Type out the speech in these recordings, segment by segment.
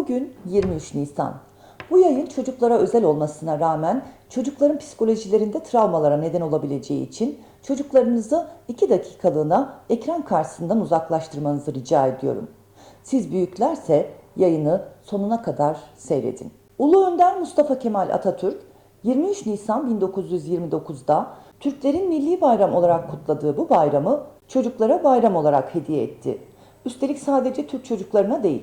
Bugün 23 Nisan. Bu yayın çocuklara özel olmasına rağmen çocukların psikolojilerinde travmalara neden olabileceği için çocuklarınızı 2 dakikalığına ekran karşısından uzaklaştırmanızı rica ediyorum. Siz büyüklerse yayını sonuna kadar seyredin. Ulu Önder Mustafa Kemal Atatürk 23 Nisan 1929'da Türklerin milli bayram olarak kutladığı bu bayramı çocuklara bayram olarak hediye etti. Üstelik sadece Türk çocuklarına değil,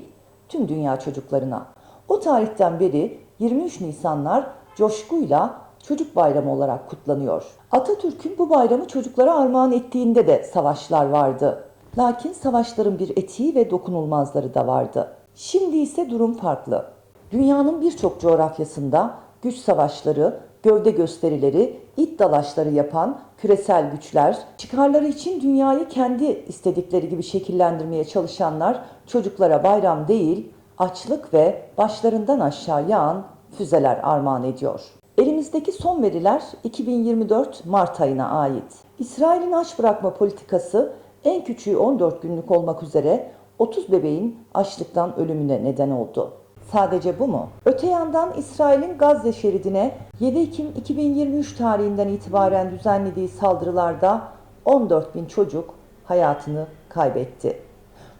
tüm dünya çocuklarına. O tarihten beri 23 Nisanlar coşkuyla çocuk bayramı olarak kutlanıyor. Atatürk'ün bu bayramı çocuklara armağan ettiğinde de savaşlar vardı. Lakin savaşların bir etiği ve dokunulmazları da vardı. Şimdi ise durum farklı. Dünyanın birçok coğrafyasında güç savaşları, gövde gösterileri, it dalaşları yapan küresel güçler, çıkarları için dünyayı kendi istedikleri gibi şekillendirmeye çalışanlar çocuklara bayram değil, açlık ve başlarından aşağı yağan füzeler armağan ediyor. Elimizdeki son veriler 2024 Mart ayına ait. İsrail'in aç bırakma politikası en küçüğü 14 günlük olmak üzere 30 bebeğin açlıktan ölümüne neden oldu. Sadece bu mu? Öte yandan İsrail'in Gazze şeridine 7 Ekim 2023 tarihinden itibaren düzenlediği saldırılarda 14 bin çocuk hayatını kaybetti.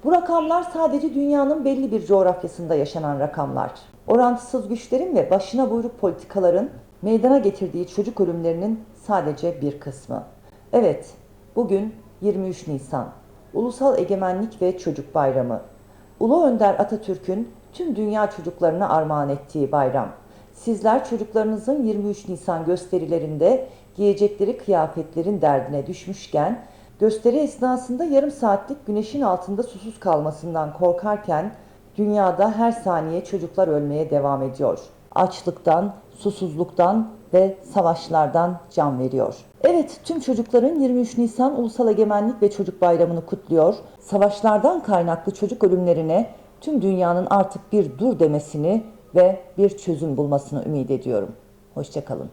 Bu rakamlar sadece dünyanın belli bir coğrafyasında yaşanan rakamlar. Orantısız güçlerin ve başına buyruk politikaların meydana getirdiği çocuk ölümlerinin sadece bir kısmı. Evet, bugün 23 Nisan, Ulusal Egemenlik ve Çocuk Bayramı. Ulu Önder Atatürk'ün tüm dünya çocuklarına armağan ettiği bayram. Sizler çocuklarınızın 23 Nisan gösterilerinde giyecekleri kıyafetlerin derdine düşmüşken, gösteri esnasında yarım saatlik güneşin altında susuz kalmasından korkarken, dünyada her saniye çocuklar ölmeye devam ediyor. Açlıktan, susuzluktan ve savaşlardan can veriyor. Evet, tüm çocukların 23 Nisan Ulusal Egemenlik ve Çocuk Bayramı'nı kutluyor. Savaşlardan kaynaklı çocuk ölümlerine tüm dünyanın artık bir dur demesini ve bir çözüm bulmasını ümit ediyorum. Hoşçakalın.